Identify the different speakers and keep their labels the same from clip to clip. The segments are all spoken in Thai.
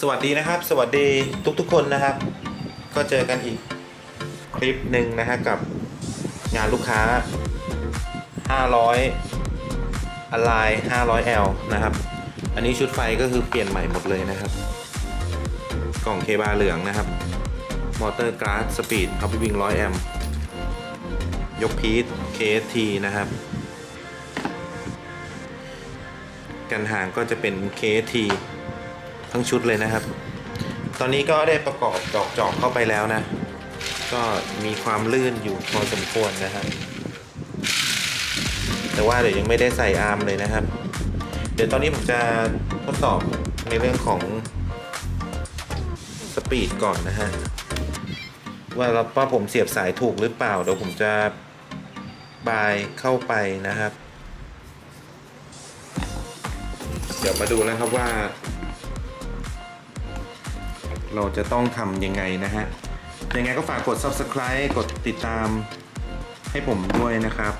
Speaker 1: สวัสดีนะครับ สวัสดีทุกๆคนนะครับ ก็เจอกันอีกคลิปหนึ่งนะฮะกับงานลูกค้า 500อ l ไล 500L นะครับ อันนี้ชุดไฟก็คือเปลี่ยนใหม่หมดเลยนะครับ กล่องเคบาเหลืองนะครับ มอเตอร์กราสสปีดเอาไปวิ่ง100 แอมป์ยกพีท KST นะครับ กันห่างก็จะเป็น KST ทั้งชุดเลยนะครับ ตอนนี้ก็ได้ประกอบดอกจอกเข้าไปแล้วนะ ก็มีความลื่นอยู่พอสมควรนะครับแต่ว่าเดี๋ยวยังไม่ได้ใส่อาร์มเลยนะครับ เดี๋ยวตอนนี้ผมจะทดสอบในเรื่องของสปีดก่อนนะฮะว่าเราว่าผมเสียบสายถูกหรือเปล่า เดี๋ยวผมจะบายเข้าไปนะครับ เดี๋ยวมาดูนะครับว่า เราจะต้องทำยังไงนะฮะ ยังไงก็ฝากกด subscribe กดติดตามให้ผมด้วยนะครับ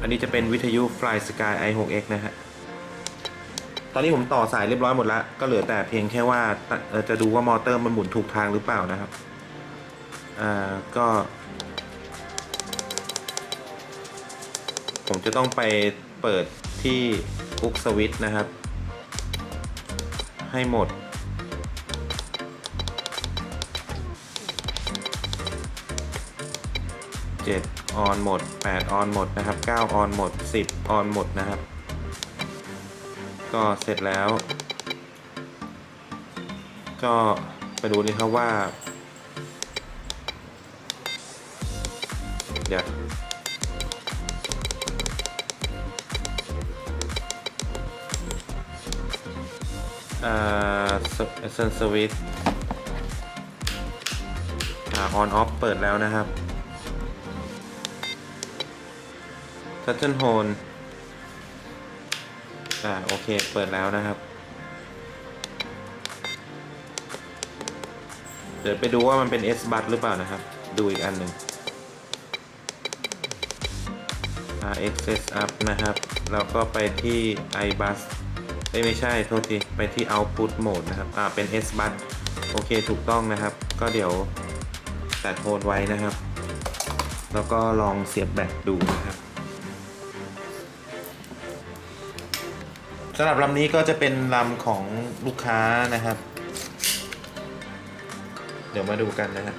Speaker 1: อันนี้จะเป็นวิทยุ Fly Sky i6x นะฮะ ตอนนี้ผมต่อสายเรียบร้อยหมดแล้ว ก็เหลือแต่เพียงแค่ว่าจะดูว่ามอเตอร์มันหมุนถูกทางหรือเปล่านะครับ อ่า ก็ ผมจะต้องไปเปิดที่คุกสวิตนะครับ ให้หมด 7 ออนหมด 8 ออนหมดนะครับ 9 ออนหมด 10 ออนหมดนะครับ ก็เสร็จแล้ว ก็ไปดูนี่ครับว่า เดี๋ยว อ่าเซนสวิตอ่าออนออฟเปิดแล้วนะครับทัชเชนโฮนอ่าโอเค เปิดแล้วนะครับ เดี๋ยวไปดูว่ามันเป็น S b u s หรือเปล่านะครับ ดูอีกอันหนึ่ง RXS up นะครับ แล้วก็ไปที่ iBus เอ้ยไม่ใช่ โทษที ไปที่ output mode นะครับอ่าเป็น S bus โอเคถูกต้องนะครับ ก็เดี๋ยวตัดโฮนไว้นะครับ แล้วก็ลองเสียบแบตดูนะครับสำหรับลำนี้ก็จะเป็นลำของลูกค้านะครับ เดี๋ยวมาดูกันนะฮะ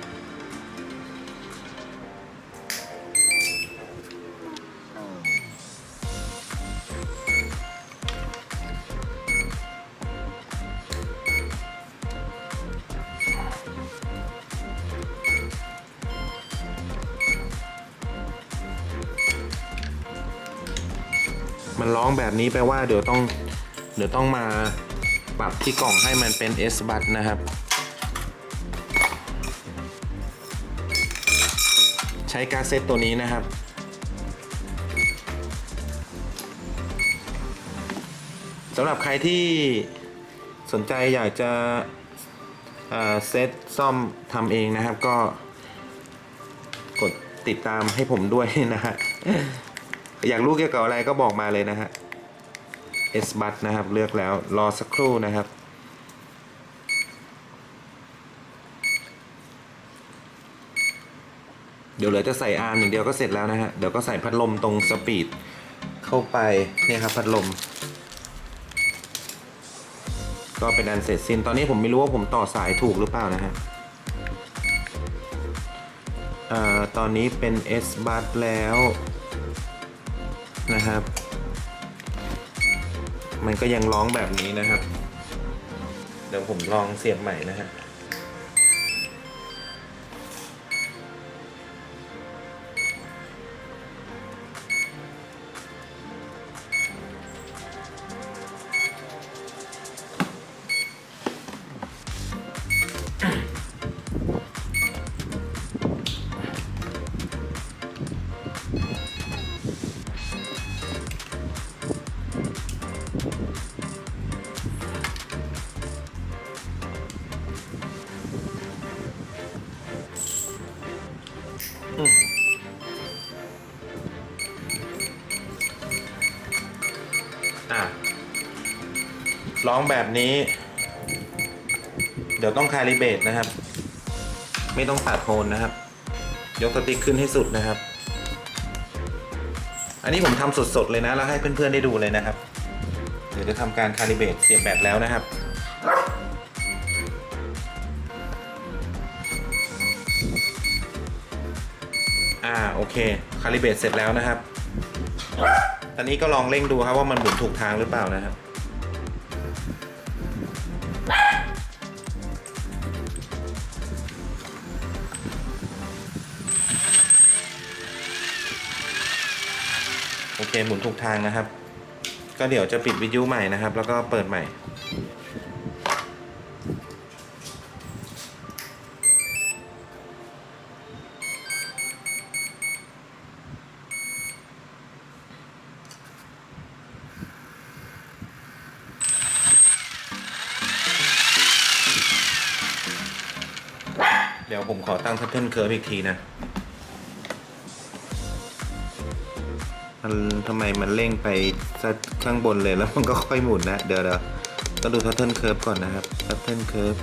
Speaker 1: มันร้องแบบนี้แปลว่าเดี๋ยวต้องเดี๋ยวต้องมาปรับที่กล่องให้มันเป็น S b u t นะครับ ใช้การเซตตัวนี้นะครับ สำหรับใครที่สนใจอยากจะเอ่อเซตซ่อมทำเองนะครับก็กดติดตามให้ผมด้วยนะฮะ อยากรู้เกี่ยวกับอะไรก็บอกมาเลยนะฮะ S b u t นะครับ เลือกแล้วรอสักครู่นะครับ เดี๋ยวเหลือจะใส่อาร์มอย่างเดียวก็เสร็จแล้วนะฮะ เดี๋ยวก็ใส่พัดลมตรงสปีดเข้าไปเนี่ยครับพัดลม ก็เป็นอันเสร็จสิ้นตอนนี้ผมไม่รู้ว่าผมต่อสายถูกหรือเปล่านะฮะอ่อตอนนี้เป็น S b u t แล้ว นะครับ มันก็ยังร้องแบบนี้นะครับ เดี๋ยวผมลองเสียบใหม่นะฮะ ร้องแบบนี้ เดี๋ยวต้องคาลิเบตนะครับ ไม่ต้องตัดโทนนะครับ ยกสติ๊กขึ้นให้สุดนะครับ อันนี้ผมทำสดๆเลยนะ แล้วให้เพื่อนๆได้ดูเลยนะครับ เดี๋ยวจะทำการคาลิเบตเสียบแบตแล้วนะครับอ่าโอเคคาลิเบตเสร็จแล้วนะครับ ตอนนี้ก็ลองเร่งดูครับว่ามันหมุนถูกทางหรือเปล่านะครับ เคหมุนถูกทางนะครับ ก็เดี๋ยวจะปิดวิทยุใหม่นะครับ แล้วก็เปิดใหม่ เดี๋ยวผมขอตั้ง pattern curve อีกทีนะ มันทำไมมันเร่งไปซะข้างบนเลยแล้วมันก็ค่อยหมุนนะ เดี๋ยวเดี๋ยวต้องดู pattern curve ก่อนนะครับ pattern curve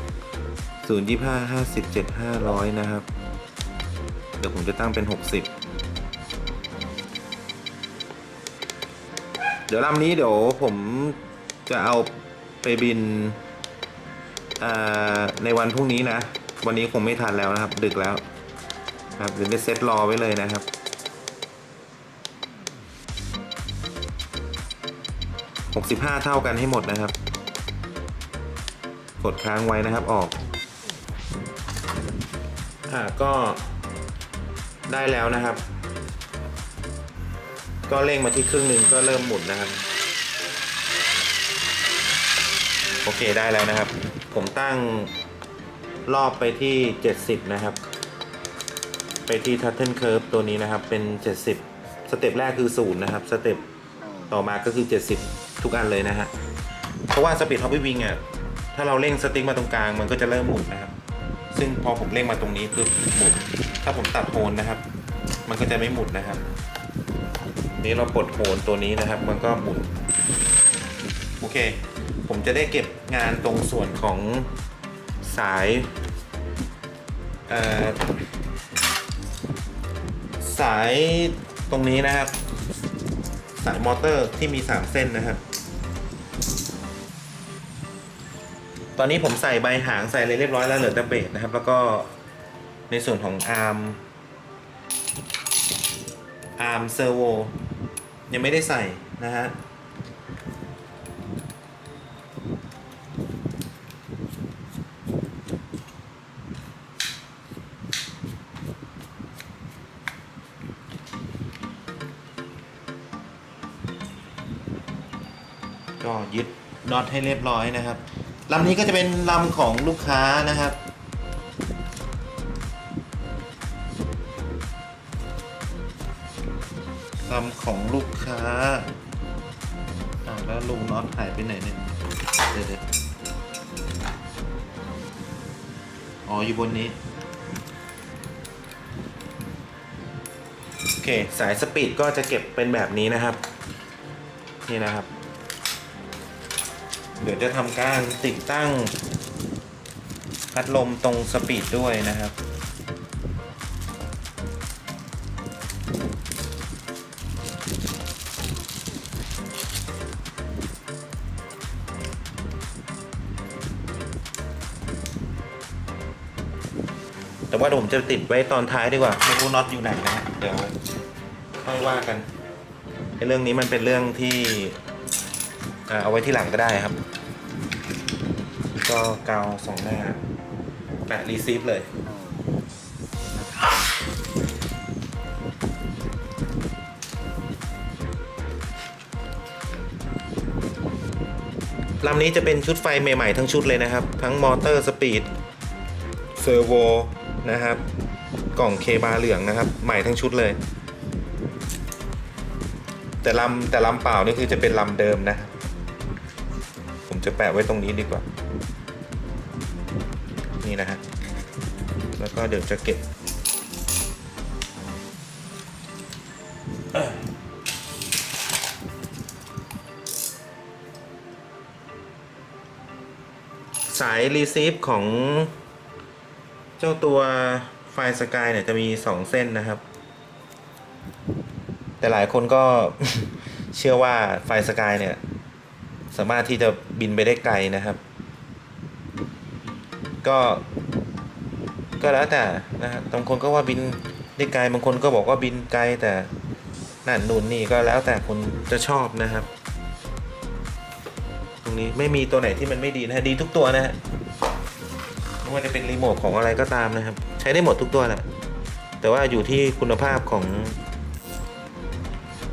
Speaker 1: ศูนย์ยี่ห้าห้าสิบเจ็ดห้าร้อยนะครับ เดี๋ยวผมจะตั้งเป็นหกสิบเดี๋ยวลำนี้เดี๋ยวผมจะเอาไปบินในวันพรุ่งนี้นะ วันนี้คงไม่ทันแล้วนะครับ ดึกแล้วครับเดี๋ยวจะเซตรอไว้เลยนะครับ 65 เท่ากันให้หมดนะครับ กดค้างไว้นะครับออก อ่าก็ได้แล้วนะครับ ก็เร่งมาที่ครึ่งหนึ่งก็เริ่มหมุนนะครับ โอเคได้แล้วนะครับ ผมตั้งรอบไปที่ 70 นะครับ ไปที่ Turtle Curve ตัวนี้นะครับเป็น 70 สเต็ปแรกคือ 0 นะครับ สเต็ปต่อมาก็คือ 70 ทุกอันเลยนะฮะ เพราะว่าสปีดฮอปปี้วิงอะ ถ้าเราเร่งสติ๊กมาตรงกลางมันก็จะเริ่มหมุนนะครับ ซึ่งพอผมเร่งมาตรงนี้คือหมุน ถ้าผมตัดโหนนะครับ มันก็จะไม่หมุนนะครับ นี่เราปลดโหนตัวนี้นะครับ มันก็หมุน โอเค ผมจะได้เก็บงานตรงส่วนของสายสายตรงนี้นะครับ สายมอเตอร์ที่มี 3 เส้นนะครับ ตอนนี้ผมใส่ใบหางใส่อะไรเรียบร้อยแล้วเหลือแต่เบสนะครับ แล้วก็ในส่วนของอาร์มอาร์มเซอร์โวยังไม่ได้ใส่นะฮะ น็อตให้เรียบร้อยนะครับลำนี้ก็จะเป็นลำของลูกค้านะครับลำของลูกค้าอ่าแล้วลุงน็อตหายไปไหนเนี่ยเดี๋ยวเดี๋ยวอ๋ออยู่บนนี้ โอเค สายสปีดก็จะเก็บเป็นแบบนี้นะครับ นี่นะครับ ดี๋ยวจะทำการติดตั้ง พัดลมตรงสปีดด้วยนะครับแต่ว่าผมจะติดไว้ตอนท้ายดีกว่า ไม่รู้น็อตอยู่ไหนนะเดี๋ยวค่อยว่ากันไอ้เรื่องนี้มันเป็นเรื่องที่เอาไว้ที่หลังก็ได้ครับ ก็กาวสองหน้าแปะรีซีฟเลยลำนี้จะเป็นชุดไฟใหม่ ๆ ทั้งชุดเลยนะครับ ทั้งมอเตอร์สปีดเซอร์โวนะครับ กล่องเคบาเหลืองนะครับ ใหม่ทั้งชุดเลย แต่ลำแต่ลำเปล่านี่คือจะเป็นลำเดิมนะ ผมจะแปะไว้ตรงนี้ดีกว่า นี่นะฮะ แล้วก็เดี๋ยวจะเก็บสาย receive ของเจ้าตัวไฟสกายเนี่ยจะมี 2 เส้นนะครับ แต่หลายคนก็เชื่อว่าไฟสกายเนี่ย สามารถที่จะบินไปได้ไกลนะครับ ก็ ก็แล้วแต่นะฮะบางคนก็ว่าบินได้ไกลบางคนก็บอกว่าบินไกลแต่นั่นนู่นนี่ก็แล้วแต่คนจะชอบนะครับ ตรงนี้ไม่มีตัวไหนที่มันไม่ดีนะฮะดีทุกตัวนะฮะไม่ว่าจะเป็นรีโมทของอะไรก็ตามนะครับ ใช้ได้หมดทุกตัวแหละแต่ว่าอยู่ที่คุณภาพของ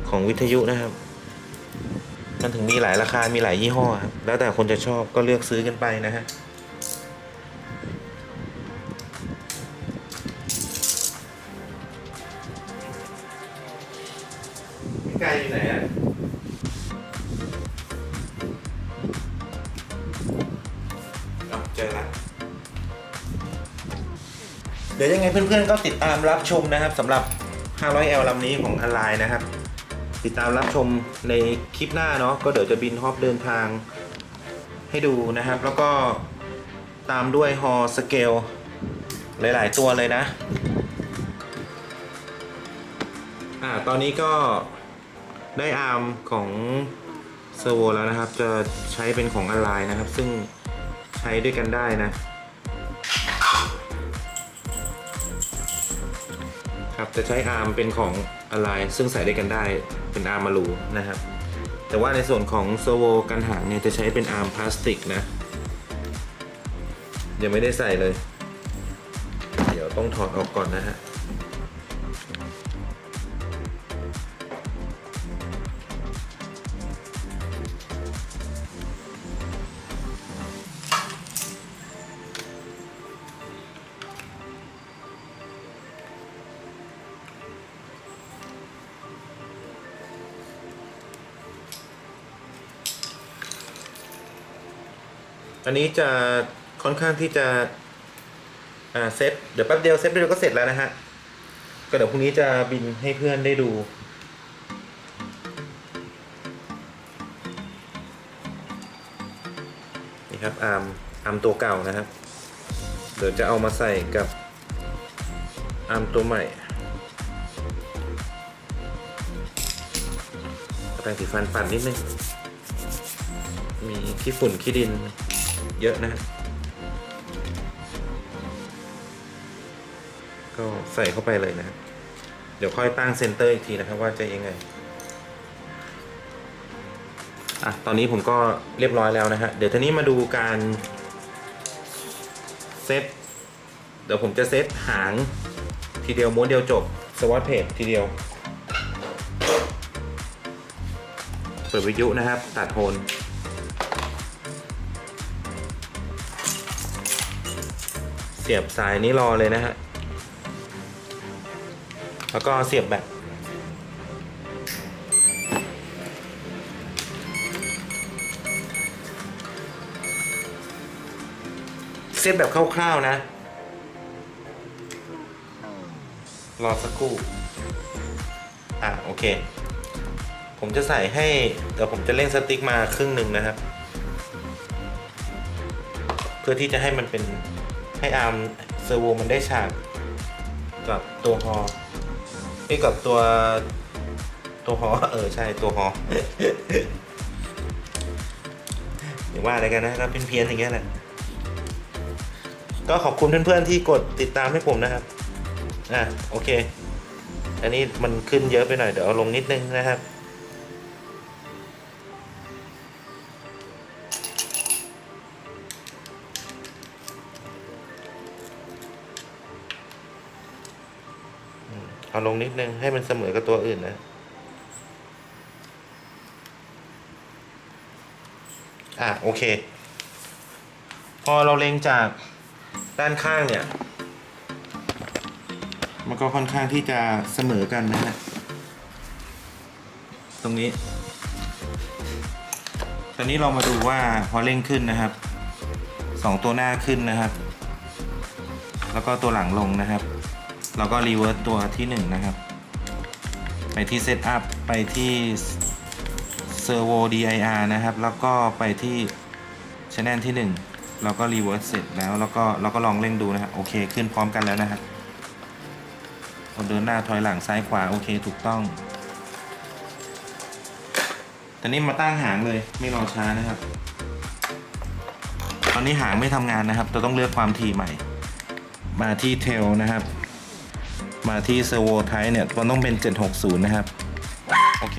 Speaker 1: ของวิทยุนะครับ มันถึงมีหลายราคา มีหลายยี่ห้อครับ แล้วแต่คนจะชอบก็เลือกซื้อกันไปนะฮะ ไกลอยู่ไหนอะเอาเจอละเดี๋ยวยังไงเพื่อนๆก็ติดตามรับชมนะครับสำหรับ 500L ลำนี้ของอ l ไลน์นะครับ ติดตามรับชมในคลิปหน้าเนาะก็เดี๋ยวจะบินฮอปเดินทางให้ดูนะครับ แล้วก็ตามด้วยฮอสเกลหลายๆตัวเลยนะ อ่า ตอนนี้ก็ ได้อาร์มของเซอร์โวแล้วนะครับ จะใช้เป็นของอ l ไลน์นะครับ ซึ่งใช้ด้วยกันได้นะ ครับจะใช้อาร์มเป็นของอะไรซึ่งใส่ด้วยกันได้เป็นอาร์มมารูนะครับ แต่ว่าในส่วนของโซโวกันหางเนี่ยจะใช้เป็นอาร์มพลาสติกนะยังไม่ได้ใส่เลย เดี๋ยวต้องถอดออกก่อนนะฮะ อันนี้จะค่อนข้างที่จะอ่าเซตเดี๋ยวแป๊บเดียวเซตเดียวก็เสร็จแล้วนะฮะก็เดี๋ยวพรุ่งนี้จะบินให้เพื่อนได้ดูนี่ครับอาร์มอาร์มตัวเก่านะครับ เดี๋ยวจะเอามาใส่กับอาร์มตัวใหม่แปรงสีฟันปั่นนิดนึงมีขี้ฝุ่นขี้ดิน เยอะนะก็ใส่เข้าไปเลยนะครับเดี๋ยวค่อยตั้งเซนเตอร์อีกทีนะครับว่าจะยังไงอะตอนนี้ผมก็เรียบร้อยแล้วนะฮะ เดี๋ยวทีนี้มาดูการเซต เดี๋ยวผมจะเซตหางทีเดียวม้วนเดียวจบสวอตเพจทีเดียว เปิดวิทยุนะครับ ตัดโทน สียบสายนี้รอเลยนะฮะ แล้วก็เสียบแบบเซตแบบคร่าวๆนะ รอสักครู่ อะโอเค ผมจะใส่ให้ เดี๋ยวผมจะเล่นสติ๊กมาครึ่งหนึ่งนะครับ เพื่อที่จะให้มันเป็น ให้อาร์มเซอร์โวมันได้ฉากกับตัวฮอไอ้กับตัวตัวฮอเออใช่ตัวฮออย่าว่าอะไรกันนะก็เป็นเพี้ยนอย่างเงี้ยแหละก็ขอบคุณเพื่อนๆที่กดติดตามให้ผมนะครับอะโอเค อันนี้มันขึ้นเยอะไปหน่อยเดี๋ยวเอาลงนิดนึงนะครับ เอาลงนิดนึงให้มันเสมอกับตัวอื่นนะ อะโอเค พอเราเล็งจากด้านข้างเนี่ย มันก็ค่อนข้างที่จะเสมอกันนะฮะ ตรงนี้ ตอนนี้เรามาดูว่าพอเร่งขึ้นนะครับสองตัวหน้าขึ้นนะครับ แล้วก็ตัวหลังลงนะครับ เราก็รีเวิร์สตัวที่หนึ่งนะครับ ไปที่เซตอัพไปที่เซอร์โว DIR นะครับ แล้วก็ไปที่ช anel ที่หนึ่งเราก็รีเวิร์สเสร็จแล้วแล้วก็เราก็ลองเร่งดูนะครับโอเค ขึ้นพร้อมกันแล้วนะครับเราเดินหน้าถอยหลังซ้ายขวา โอเคถูกต้องตอนนี้มาตั้งหางเลยไม่รอช้านะครับ ตอนนี้หางไม่ทำงานนะครับเราต้องเลือกความถี่ใหม่ มาที่เทลนะครับ มาที่เซอร์โวไทเนี่ยมันต้องเป็น 760 นะครับ โอเค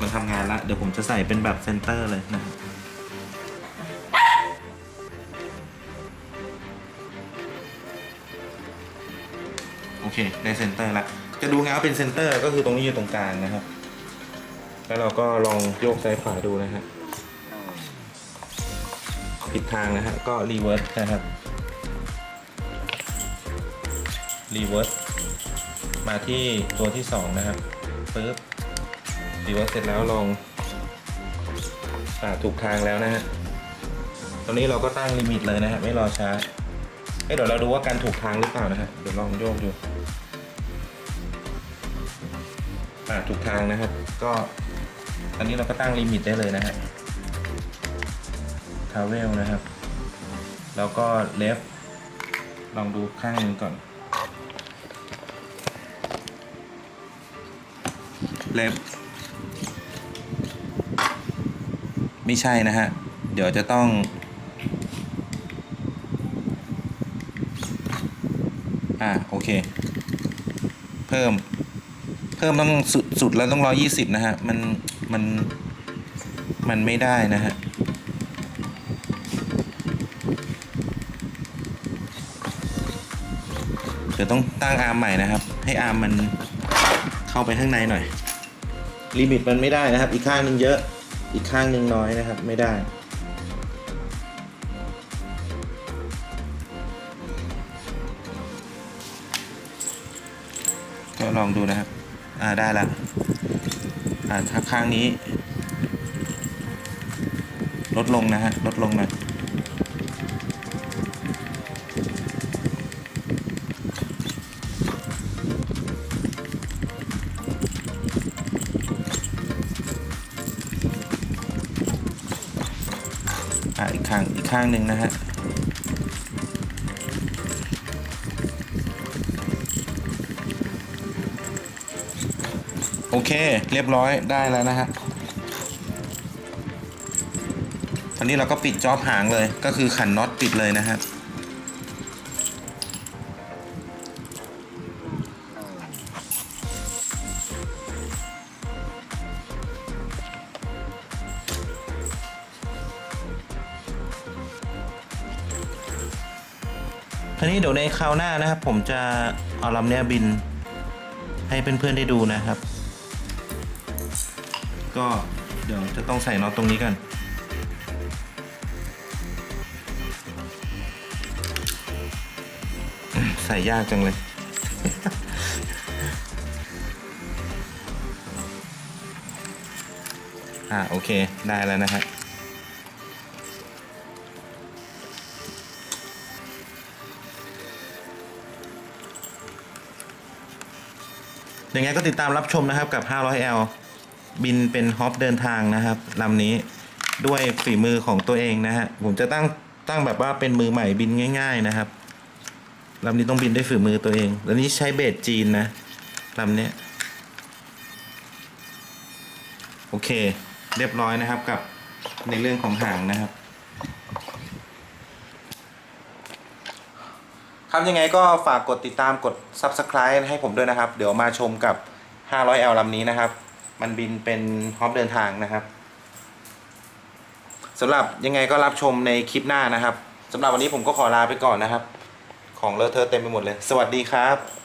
Speaker 1: มันทำงานละ เดี๋ยวผมจะใส่เป็นแบบเซนเตอร์เลยนะโอเค ได้เซนเตอร์ละ จะดูไงว่าเป็นเซนเตอร์ก็คือตรงนี้อยู่ตรงกลางนะครับ แล้วเราก็ลองโยกซ้ายขวาดูนะฮะผิดทางนะฮะก็รีเวิร์สนะครับ รีเวิร์สมาที่ตัวที่สองนะครับปึ๊บรีเวิร์สเสร็จแล้วลองอ่าถูกทางแล้วนะฮะตอนนี้เราก็ตั้งลิมิตเลยนะฮะไม่รอช้าเอ้ยเดี๋ยวเราดูว่าการถูกทางหรือเปล่านะฮะเดี๋ยวลองโยกดูอ่าถูกทางนะครับ ก็ตอนนี้เราก็ตั้งลิมิตได้เลยนะฮะทาวเวลนะครับ แล้วก็เลฟลองดูข้างนึงก่อน เล็บ ไม่ใช่นะฮะ เดี๋ยวจะต้อง อ่าโอเค เพิ่ม เพิ่มต้องสุดสุดแล้วต้องร้อยี่สิบนะฮะ มัน มัน มันไม่ได้นะฮะเดี๋ยวต้องตั้งอาร์มใหม่นะครับ ให้อาร์มมันเข้าไปข้างในหน่อย ลิมิตมันไม่ได้นะครับ อีกข้างหนึ่งเยอะ อีกข้างหนึ่งน้อยนะครับ ไม่ได้ ก็ลองดูนะครับ อ่าได้แล้ว อ่าถ้าข้างนี้ ลดลงนะฮะ ลดลงหน่อย ข้างหนึ่งนะฮะโอเค เรียบร้อยได้แล้วนะฮะตอนนี้เราก็ปิดจ็อบหางเลยก็คือขันน็อตปิดเลยนะครั นี้เดี๋ยวในคราวหน้านะครับ ผมจะเอาลำเนี้ยบิน ให้เพื่อนๆได้ดูนะครับ ก็เดี๋ยวจะต้องใส่น็อตตรงนี้กันใส่ยากจังเลย อ่าโอเคได้แล้วนะฮะ ยังไงก็ติดตามรับชมนะครับกับ 500L บินเป็นฮอปเดินทางนะครับลำนี้ด้วยฝีมือของตัวเองนะฮะผมจะตั้งตั้งแบบว่าเป็นมือใหม่บินง่าย ๆนะครับลำนี้ต้องบินด้วยฝีมือตัวเองแล้วนี้ใช้เบสจีนนะลำนี้โอเค เรียบร้อยนะครับกับในเรื่องของหางนะครับ ครับยังไงก็ฝากกดติดตามกด Subscribe ให้ผมด้วยนะครับ เดี๋ยวมาชมกับ 500L ลำนี้นะครับ มันบินเป็นฮอปเดินทางนะครับสำหรับยังไงก็รับชมในคลิปหน้านะครับสำหรับวันนี้ผมก็ขอลาไปก่อนนะครับ ของเลอะเทอะเต็มไปหมดเลย สวัสดีครับ